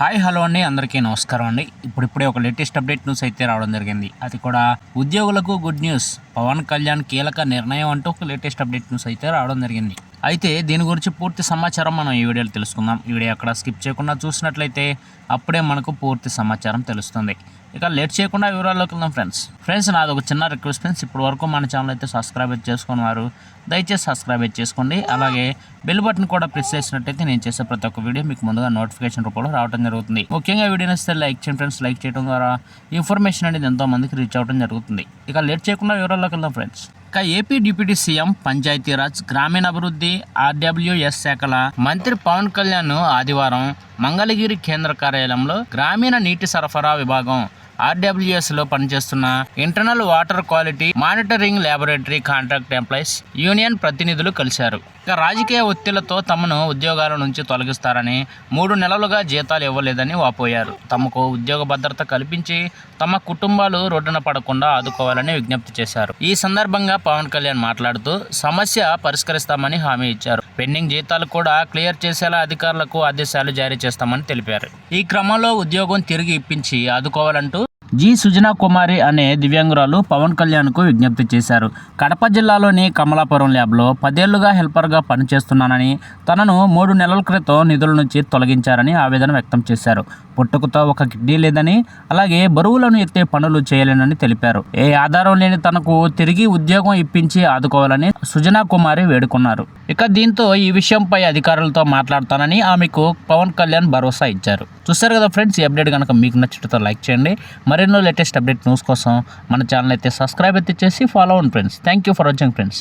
Hi hello అండి. అందరికీ నమస్కారం అండి. ఇప్పుడిప్పుడే ఒక లేటెస్ట్ అప్డేట్ న్యూస్ అయితే రావడం జరిగింది. అది కూడా ఉద్యోగులకు గుడ్ న్యూస్. పవన్ కళ్యాణ్ కీలక నిర్ణయం అంటూ ఒక లేటెస్ట్ అప్డేట్ న్యూస్ అయితే రావడం జరిగింది. అయితే దీని గురించి పూర్తి సమాచారం మనం ఈ వీడియోలో తెలుసుకుందాం. ఈ వీడియో అక్కడ స్కిప్ చేయకుండా చూసినట్లయితే అప్పుడే మనకు పూర్తి సమాచారం తెలుస్తుంది. ఇక లేట్ చేయకుండా వివరాల్లోకి వెళ్దాం ఫ్రెండ్స్. ఫ్రెండ్స్ నాది ఒక చిన్న రిక్వెస్ట్ ఫ్రెండ్స్. ఇప్పటి వరకు మన ఛానల్ అయితే సబ్స్క్రైబ్ చేసుకున్నారు చేసుకుని వారు దయచేసి సబ్స్క్రైబ్ చేసుకోండి. అలాగే బెల్ బటన్ కూడా ప్రెస్ చేసినట్టయితే నేను చేసే ప్రతి ఒక్క వీడియో మీకు ముందుగా నోటిఫికేషన్ రూపంలో రావడం జరుగుతుంది. ముఖ్యంగా వీడియో నచ్చితే లైక్ చేయండి ఫ్రెండ్స్. లైక్ చేయడం ద్వారా ఇన్ఫర్మేషన్ అనేది ఎంతో మందికి రీచ్ అవ్వడం జరుగుతుంది. ఇక లేట్ చేయకుండా వివరాల్లోకి వెళ్దాం ఫ్రెండ్స్. ఇక ఏపీ డిప్యూటీ సీఎం పంచాయతీరాజ్ గ్రామీణాభివృద్ధి ఆర్డబ్ల్యూఎస్ శాఖల మంత్రి పవన్ కళ్యాణ్ ఆదివారం మంగళగిరి కేంద్ర కార్యాలయంలో గ్రామీణ నీటి సరఫరా విభాగం ఆర్డబ్ల్యూఎస్లో పనిచేస్తున్న internal water quality monitoring laboratory contract employees union ప్రతినిధులు కలిశారు. ఇక రాజకీయ ఒత్తిళ్ళతో తమను ఉద్యోగాల నుంచి తొలగిస్తారని మూడు నెలలుగా జీతాలు ఇవ్వలేదని వాపోయారు. తమకు ఉద్యోగ భద్రత కల్పించి తమ కుటుంబాలు రోడ్డున పడకుండా ఆదుకోవాలని విజ్ఞప్తి చేశారు. ఈ సందర్భంగా పవన్ కళ్యాణ్ మాట్లాడుతూ సమస్య పరిష్కరిస్తామని హామీ ఇచ్చారు. పెండింగ్ జీతాలు కూడా క్లియర్ చేసేలా అధికారులకు ఆదేశాలు జారీ చేస్తామని తెలిపారు. ఈ క్రమంలో ఉద్యోగం తిరిగి ఇప్పించి ఆదుకోవాలంటూ జి సుజనా కుమారి అనే దివ్యాంగురాలు పవన్ కళ్యాణ్కు విజ్ఞప్తి చేశారు. కడప జిల్లాలోని కమలాపురం ల్యాబ్లో పదేళ్ళుగా హెల్పర్గా పనిచేస్తున్నానని తనను మూడు నెలల క్రితం నిధుల నుంచి తొలగించారని ఆవేదన వ్యక్తం చేశారు. పుట్టుకతో ఒక కిడ్నీ లేదని అలాగే బరువులను ఎత్తే పనులు చేయలేనని తెలిపారు. ఏ ఆధారం లేని తనకు తిరిగి ఉద్యోగం ఇప్పించి ఆదుకోవాలని సుజనా కుమారి వేడుకున్నారు. ఇక దీంతో ఈ విషయంపై అధికారులతో మాట్లాడతానని ఆమెకు పవన్ కళ్యాణ్ భరోసా ఇచ్చారు. చూస్తారు కదా ఫ్రెండ్స్ ఈ అప్డేట్ కనుక మీకు నచ్చితే లైక్ చేయండి. మరెన్నో లేటెస్ట్ అప్డేట్ న్యూస్ కోసం మన ఛానల్ అయితే సబ్స్క్రైబ్ అయితే చేసి ఫాలో అవ్వండి friends thank you for watching friends